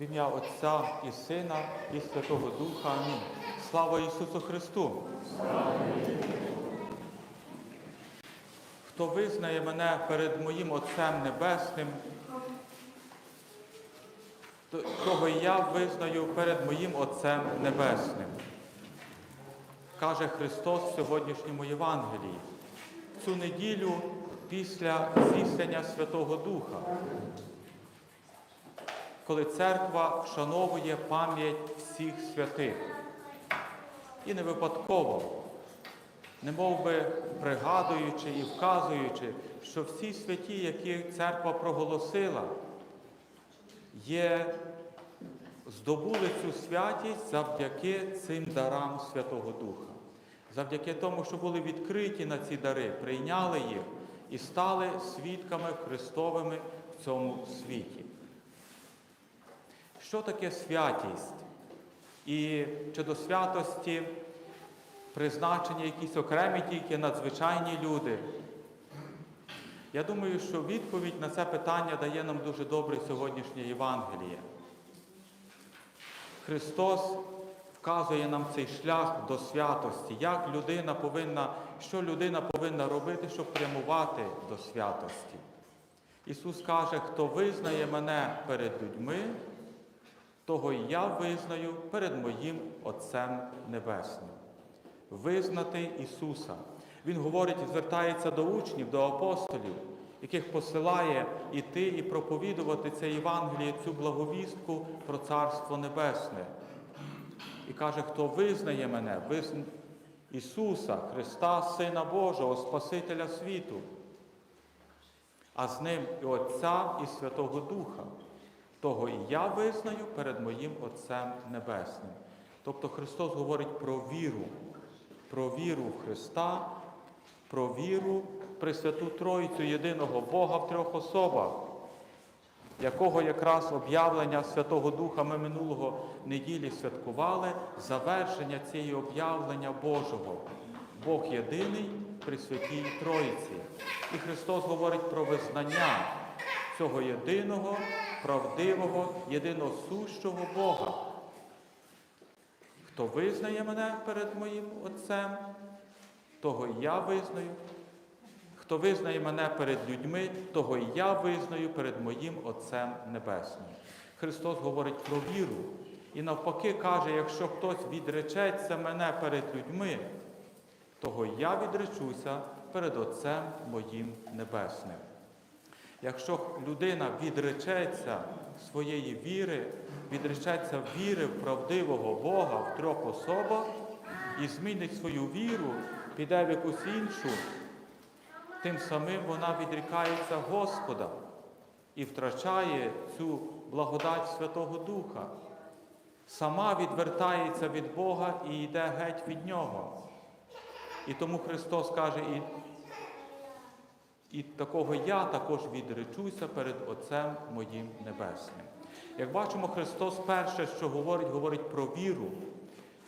В ім'я Отця і Сина, і Святого Духа. Амінь. Слава Ісусу Христу! Хто визнає мене перед моїм Отцем Небесним, того і я визнаю перед моїм Отцем Небесним. Каже Христос в сьогоднішньому Євангелії. Цю неділю після зіслення Святого Духа, коли церква вшановує пам'ять всіх святих. І не випадково, не би пригадуючи і вказуючи, що всі святі, які церква проголосила, є, здобули цю святість завдяки цим дарам Святого Духа. Завдяки тому, що були відкриті на ці дари, прийняли їх і стали свідками Христовими в цьому світі. Що таке святість? І чи до святості призначені якісь окремі тільки надзвичайні люди? Я думаю, що відповідь на це питання дає нам дуже добре сьогоднішнє Євангеліє. Христос вказує нам цей шлях до святості, як людина повинна, що людина повинна робити, щоб прямувати до святості. Ісус каже, хто визнає мене перед людьми, того я визнаю перед моїм Отцем Небесним. Визнати Ісуса. Він говорить і звертається до учнів, до апостолів, яких посилає іти і проповідувати це Євангеліє, цю благовістку про Царство Небесне. І каже, хто визнає мене, визна... Ісуса, Христа, Сина Божого, Спасителя світу, а з ним і Отця, і Святого Духа, того і я визнаю перед моїм Отцем Небесним. Тобто Христос говорить про віру, про віру в Христа, про віру в Пресвяту Тройцю єдиного Бога в трьох особах, якого якраз об'явлення Святого Духа ми минулого неділі святкували, завершення цієї об'явлення Божого. Бог єдиний при Святій Троїці. І Христос говорить про визнання цього єдиного, правдивого, єдиносущого Бога. Хто визнає мене перед моїм Отцем, того і я визнаю. Хто визнає мене перед людьми, того і я визнаю перед моїм Отцем Небесним. Христос говорить про віру. І навпаки каже, якщо хтось відречеться мене перед людьми, того я відречуся перед Отцем моїм Небесним. Якщо людина відречеться своєї віри, відречеться віри в правдивого Бога в трьох особах і змінить свою віру, піде в якусь іншу, тим самим вона відрікається Господа і втрачає цю благодать Святого Духа. Сама відвертається від Бога і йде геть від Нього. І тому Христос каже, і такого я також відречуся перед Отцем моїм Небесним. Як бачимо, Христос перше, що говорить, говорить про віру,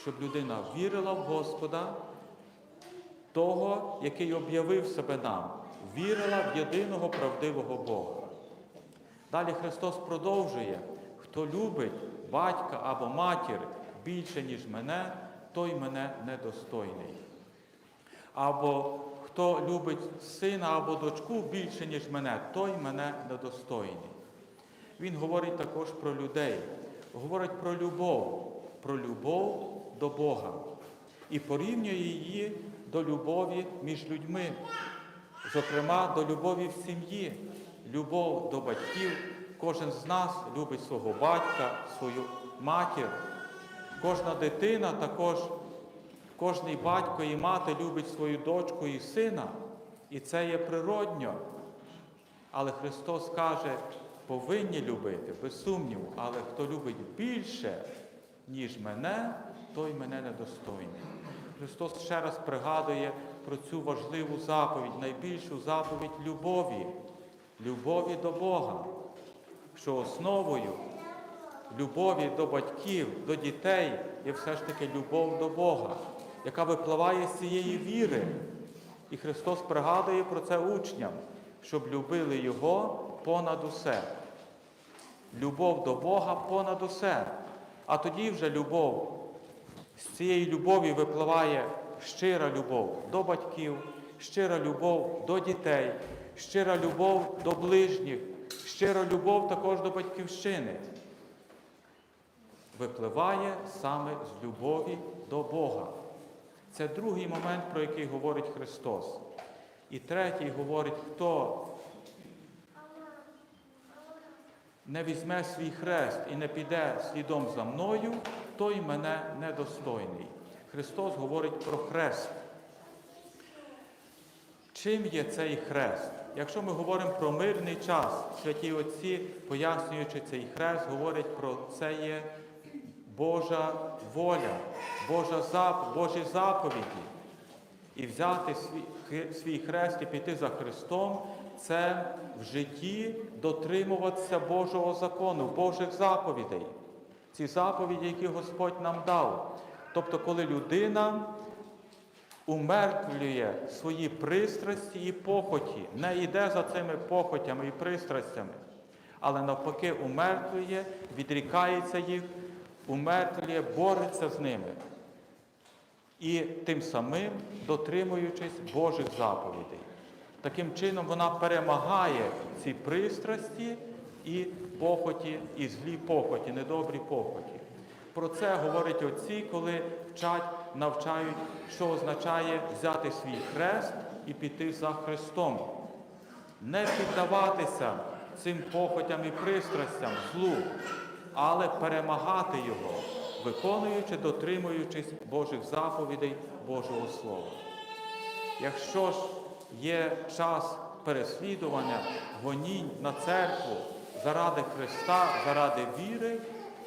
щоб людина вірила в Господа, того, який об'явив себе нам, вірила в єдиного правдивого Бога. Далі Христос продовжує, хто любить батька або матір більше, ніж мене, той мене недостойний. Або хто любить сина або дочку більше, ніж мене, той мене недостойний. Він говорить також про людей, говорить про любов, про любов до Бога і порівнює її до любові між людьми, зокрема до любові в сім'ї, любов до батьків. Кожен з нас любить свого батька, свою матір. Кожна дитина також Кожний батько і мати любить свою дочку і сина, і це є природньо. Але Христос каже, повинні любити, без сумніву, але хто любить більше, ніж мене, той мене недостойний. Христос ще раз пригадує про цю важливу заповідь, найбільшу заповідь любові, любові до Бога, що основою любові до батьків, до дітей є все ж таки любов до Бога яка випливає з цієї віри. І Христос пригадує про це учням, щоб любили Його понад усе. любов до Бога понад усе. А тоді вже любов, з цієї любові випливає щира любов до батьків, щира любов до дітей, щира любов до ближніх, щира любов також до батьківщини. Випливає саме з любові до Бога. Це другий момент, про який говорить Христос. І третій говорить, хто не візьме свій хрест і не піде слідом за мною, той мене недостойний. Христос говорить про хрест. Чим є цей хрест? Якщо ми говоримо про мирний час, святі Отці, пояснюючи цей хрест, говорять про це є Божа воля, Божа зап... Божі заповіді. І взяти свій, свій хрест і піти за Христом це в житті дотримуватися Божого закону, Божих заповідей. Ці заповіді, які Господь нам дав. Тобто, коли людина умертвлює свої пристрасті і похоті, не йде за цими похотями і пристрастями, але навпаки умертвлює, відрікається їх, умертвлює, бореться з ними. І тим самим дотримуючись Божих заповідей. Таким чином вона перемагає ці пристрасті і похоті, і злі похоті, недобрі похоті. Про це говорять отці, коли вчать, навчають, що означає взяти свій хрест і піти за Христом. Не піддаватися цим похотям і пристрастям, злу, але перемагати його, виконуючи, дотримуючись Божих заповідей, Божого Слова. Якщо ж є час переслідування, гонінь на церкву заради Христа, заради віри,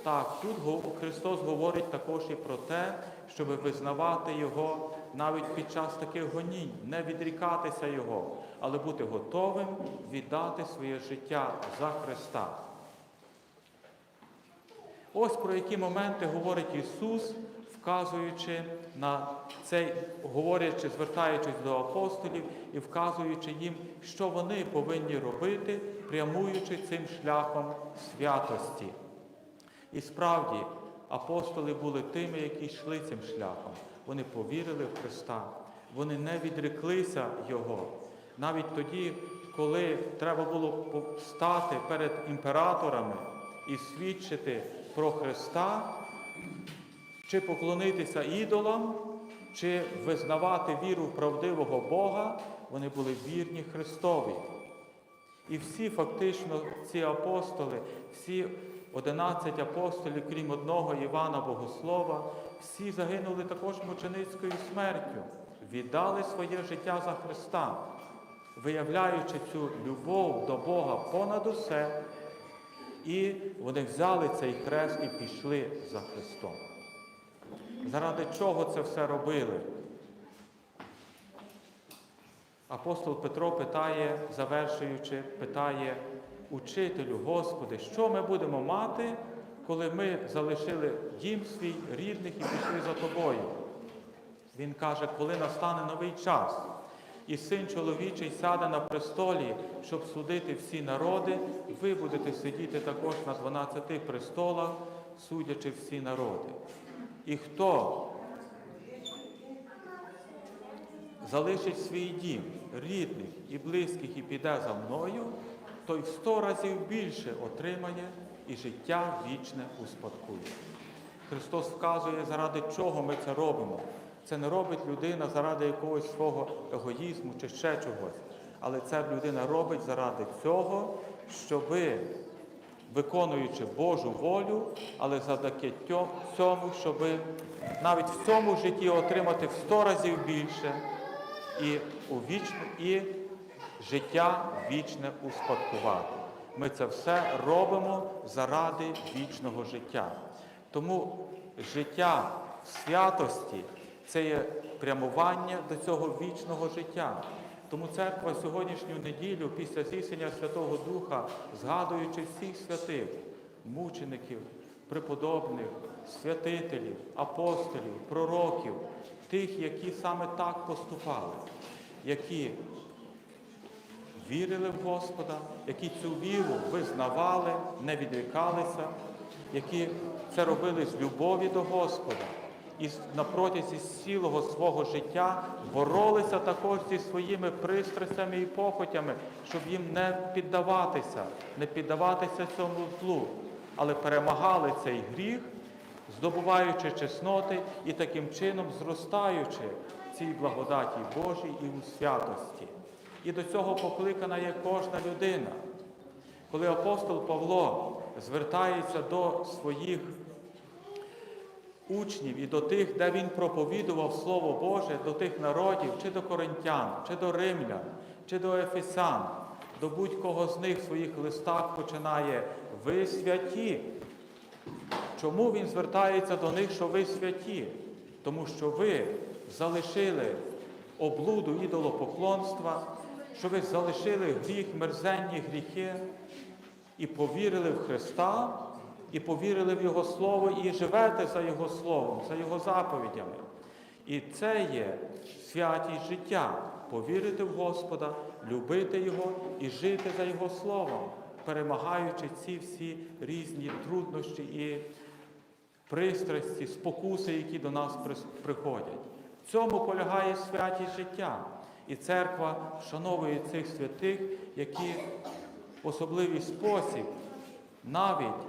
так, тут Христос говорить також і про те, щоб визнавати Його навіть під час таких гонінь, не відрікатися Його, але бути готовим віддати своє життя за Христа. Ось про які моменти говорить Ісус, вказуючи на цей, говорячи, звертаючись до апостолів і вказуючи їм, що вони повинні робити, прямуючи цим шляхом святості. І справді апостоли були тими, які йшли цим шляхом. Вони повірили в Христа, вони не відреклися Його. Навіть тоді, коли треба було стати перед імператорами і свідчити про Христа, чи поклонитися ідолам, чи визнавати віру в правдивого Бога, вони були вірні Христові. І всі фактично ці апостоли, всі 11 апостолів, крім одного Івана Богослова, всі загинули також мученицькою смертю, віддали своє життя за Христа, виявляючи цю любов до Бога понад усе, і вони взяли цей хрест і пішли за Христом. Заради чого це все робили? Апостол Петро питає, завершуючи, питає учителю, Господи, що ми будемо мати, коли ми залишили дім свій рідних і пішли за тобою? Він каже, коли настане новий час, і син чоловічий сяде на престолі, щоб судити всі народи, ви будете сидіти також на 12 престолах, судячи всі народи. І хто залишить свій дім, рідних і близьких і піде за мною, той в сто разів більше отримає і життя вічне успадкує. Христос вказує, заради чого ми це робимо. Це не робить людина заради якогось свого егоїзму чи ще чогось. Але це людина робить заради цього, щоби, виконуючи Божу волю, але завдяки цьому, щоб навіть в цьому житті отримати в сто разів більше і, у вічне, і життя вічне успадкувати. Ми це все робимо заради вічного життя. Тому життя в святості це є прямування до цього вічного життя. Тому церква сьогоднішню неділю після зісення Святого Духа, згадуючи всіх святих, мучеників, преподобних, святителів, апостолів, пророків, тих, які саме так поступали, які вірили в Господа, які цю віру визнавали, не відрікалися, які це робили з любові до Господа і на протязі цілого свого життя боролися також зі своїми пристрастями і похотями, щоб їм не піддаватися, не піддаватися цьому злу, але перемагали цей гріх, здобуваючи чесноти і таким чином зростаючи в цій благодаті Божій і у святості. І до цього покликана є кожна людина. Коли апостол Павло звертається до своїх учнів і до тих, де він проповідував Слово Боже, до тих народів, чи до коринтян, чи до римлян, чи до ефесян, до будь-кого з них в своїх листах починає ви святі. Чому він звертається до них, що ви святі? Тому що ви залишили облуду ідолопоклонства, що ви залишили гріх, мерзенні гріхи і повірили в Христа, і повірили в Його Слово, і живете за Його Словом, за Його заповідями. І це є святість життя повірити в Господа, любити Його і жити за Його Словом, перемагаючи ці всі різні труднощі і пристрасті, спокуси, які до нас приходять. В цьому полягає святість життя. І церква вшановує цих святих, які в особливий спосіб навіть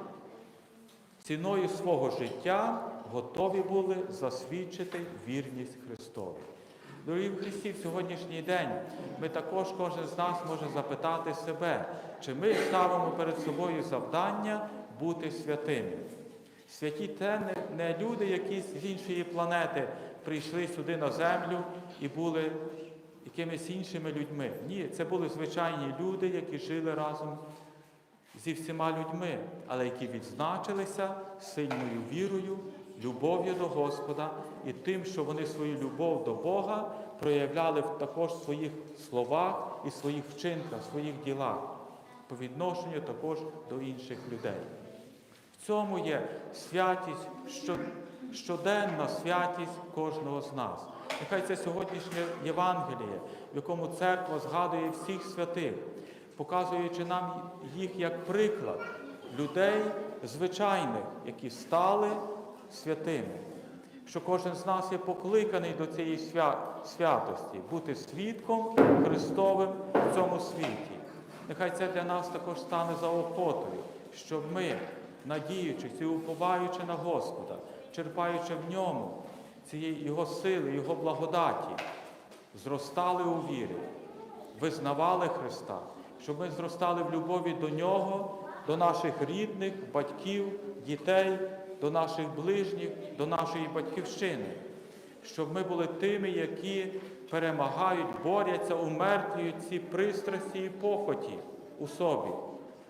ціною свого життя готові були засвідчити вірність Христові. Дорогі в Христі, в сьогоднішній день ми також кожен з нас може запитати себе, чи ми ставимо перед собою завдання бути святими. Святі те не, люди якісь з іншої планети прийшли сюди на землю і були якимись іншими людьми. Ні, це були звичайні люди, які жили разом зі всіма людьми, але які відзначилися сильною вірою, любов'ю до Господа і тим, що вони свою любов до Бога проявляли також в своїх словах і своїх вчинках, своїх ділах, по відношенню також до інших людей. В цьому є святість, щоденна святість кожного з нас. Нехай це сьогоднішнє Євангеліє, в якому церква згадує всіх святих, показуючи нам їх як приклад людей звичайних, які стали святими. Що кожен з нас є покликаний до цієї свя- святості, бути свідком Христовим в цьому світі. Нехай це для нас також стане заохотою, щоб ми, надіючись і уповаючи на Господа, черпаючи в ньому цієї Його сили, Його благодаті, зростали у вірі, визнавали Христа, щоб ми зростали в любові до Нього, до наших рідних, батьків, дітей, до наших ближніх, до нашої батьківщини, щоб ми були тими, які перемагають, борються, умертвюють ці пристрасті і похоті у собі,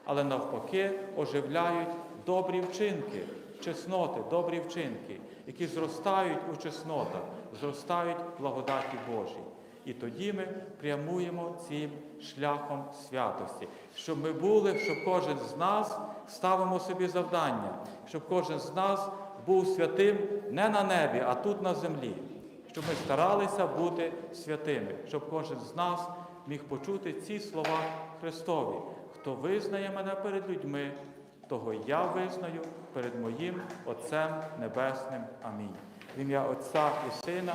але навпаки оживляють добрі вчинки, чесноти, добрі вчинки, які зростають у чеснотах, зростають в благодаті Божій. І тоді ми прямуємо цим шляхом святості, щоб ми були, щоб кожен з нас ставимо собі завдання, щоб кожен з нас був святим не на небі, а тут на землі, щоб ми старалися бути святими, щоб кожен з нас міг почути ці слова Христові. Хто визнає мене перед людьми, того я визнаю перед моїм Отцем Небесним. Амінь. В ім'я Отця і Сина